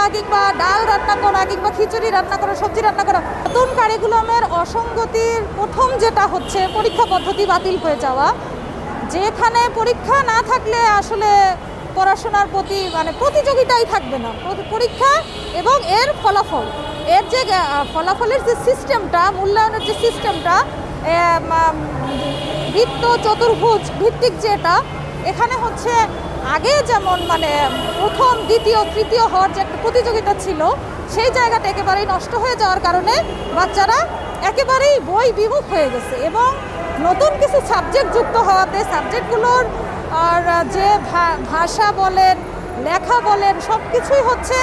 ভর্তা কিংবা ডাল রান্না করা, কিংবা খিচুড়ি রান্না করা, সবজি রান্না করা, নতুন কারিকুলামের অসঙ্গতির প্রথম যেটা হচ্ছে, পরীক্ষা পদ্ধতি বাতিল হয়ে যাওয়া। যেখানে পরীক্ষা না থাকলে আসলে পড়াশোনার প্রতি মানে প্রতিযোগিতাই থাকবে না। পরীক্ষা এবং এর ফলাফল। এর যে ফলাফলের যে সিস্টেমটা মূল্যায়নের যে সিস্টেমটা বৃত্ত চতুর্ভুজ ভিত্তিক যেটা, এখানে হচ্ছে আগে যেমন মানে প্রথম, দ্বিতীয়, তৃতীয় হওয়ার যে একটা প্রতিযোগিতা ছিল, সেই জায়গাটা একেবারেই নষ্ট হয়ে যাওয়ার কারণে বাচ্চারা একেবারেই বই বিমুখ হয়ে গেছে এবং নতুন কিছু সাবজেক্ট যুক্ত হওয়াতে সাবজেক্টগুলোর আর যে ভাষা বলেন, লেখা বলেন সব কিছুই হচ্ছে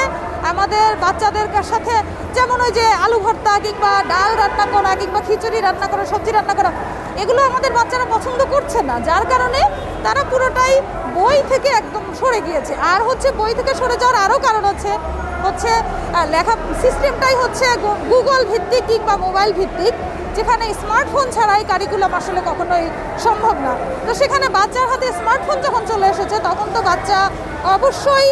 আমাদের বাচ্চাদের সাথে যেমন ওই যে আলু ভর্তা কিংবা ডাল রান্না করা কিংবা খিচুড়ি রান্না করা, সবজি রান্না করা এগুলো আমাদের বাচ্চারা পছন্দ করছে না। যার কারণে তারা পুরোটাই বই থেকে একদম সরে গিয়েছে। আর হচ্ছে বই থেকে সরে যাওয়ার আরও কারণ হচ্ছে হচ্ছে লেখা সিস্টেমটাই হচ্ছে গুগল ভিত্তিক কিংবা মোবাইল ভিত্তিক, যেখানে স্মার্টফোন ছাড়াই কারিকুলাম আসলে কখনোই সম্ভব না। তো সেখানে বাচ্চার হাতে স্মার্টফোন যখন চলে এসেছে, তখন তো বাচ্চা অবশ্যই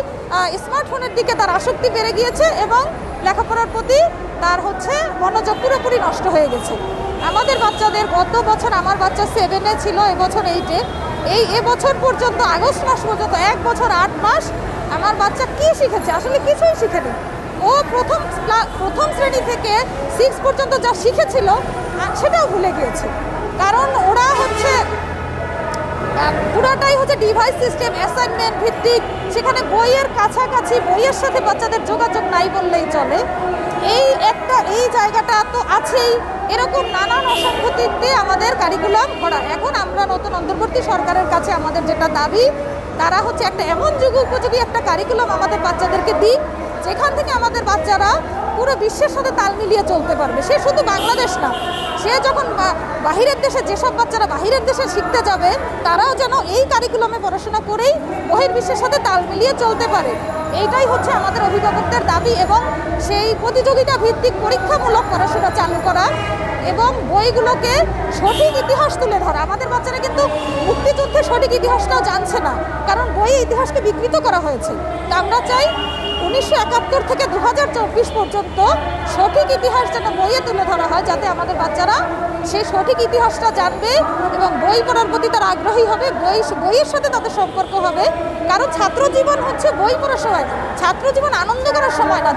স্মার্টফোনের দিকে তার আসক্তি বেড়ে গিয়েছে এবং লেখাপড়ার প্রতি তার হচ্ছে মনোযোগ পুরোপুরি নষ্ট হয়ে গেছে। আমাদের বাচ্চাদের, গত বছর আমার বাচ্চা সেভেনে ছিল, এবছর এইটে এই এবছর পর্যন্ত, আগস্ট মাস পর্যন্ত, এক বছর আট মাস আমার বাচ্চা কি শিখেছে? আসলে কিছুই শিখেনি। ও প্রথম প্রথম শ্রেণি থেকে সিক্স পর্যন্ত যা শিখেছিল সেটাও ভুলে গিয়েছে। কারণ ওরা হচ্ছে পুরাটাই হচ্ছে ডিভাইস সিস্টেম অ্যাসাইনমেন্ট ভিত্তিক। সেখানে বইয়ের কাছাকাছি, বইয়ের সাথে বাচ্চাদের যোগাযোগ নাই বললেই চলে। এই একটা, এই জায়গাটা তো আছেই। এরকম নানান অসঙ্গতিতে আমাদের কারিকুলাম ভরা এখন আমরা নতুন অন্তর্বর্তী সরকারের কাছে আমাদের যেটা দাবি, তারা হচ্ছে একটা এমন যুগ উপযোগী একটা কারিকুলাম আমাদের বাচ্চাদেরকে দিক, যেখান থেকে আমাদের বাচ্চারা পুরো বিশ্বের সাথে তাল মিলিয়ে চলতে পারবে। সে শুধু বাংলাদেশ না সে যখন বাহিরের দেশে, যেসব বাচ্চারা বাহিরের দেশে শিখতে যাবে, তারাও যেন এই কারিকুলামে পড়াশোনা করেই বহির্বিশ্বের সাথে তাল মিলিয়ে চলতে পারে। এইটাই হচ্ছে আমাদের অভিভাবকদের দাবি এবং সেই প্রতিযোগিতা ভিত্তিক পরীক্ষামূলক পড়াশোনা চালু করা এবং বইগুলোকে সঠিক ইতিহাস তুলে ধরা। আমাদের বাচ্চারা কিন্তু মুক্তিযুদ্ধের সঠিক ইতিহাসটাও জানছে না, কারণ বই ইতিহাসকে বিকৃত করা হয়েছে। আমরা চাই উনিশশো একাত্তর থেকে দু হাজার চব্বিশ পর্যন্ত সঠিক ইতিহাস যেন বইয়ে তুলে ধরা হয়, যাতে আমাদের বাচ্চারা সেই সঠিক ইতিহাসটা জানবে এবং বই পড়ার প্রতি তার আগ্রহী হবে। বই বইয়ের সাথে তাদের সম্পর্ক হবে। কারণ ছাত্র জীবন হচ্ছে বই পড়ার সময় ছাত্র জীবন আনন্দ করার সময় না।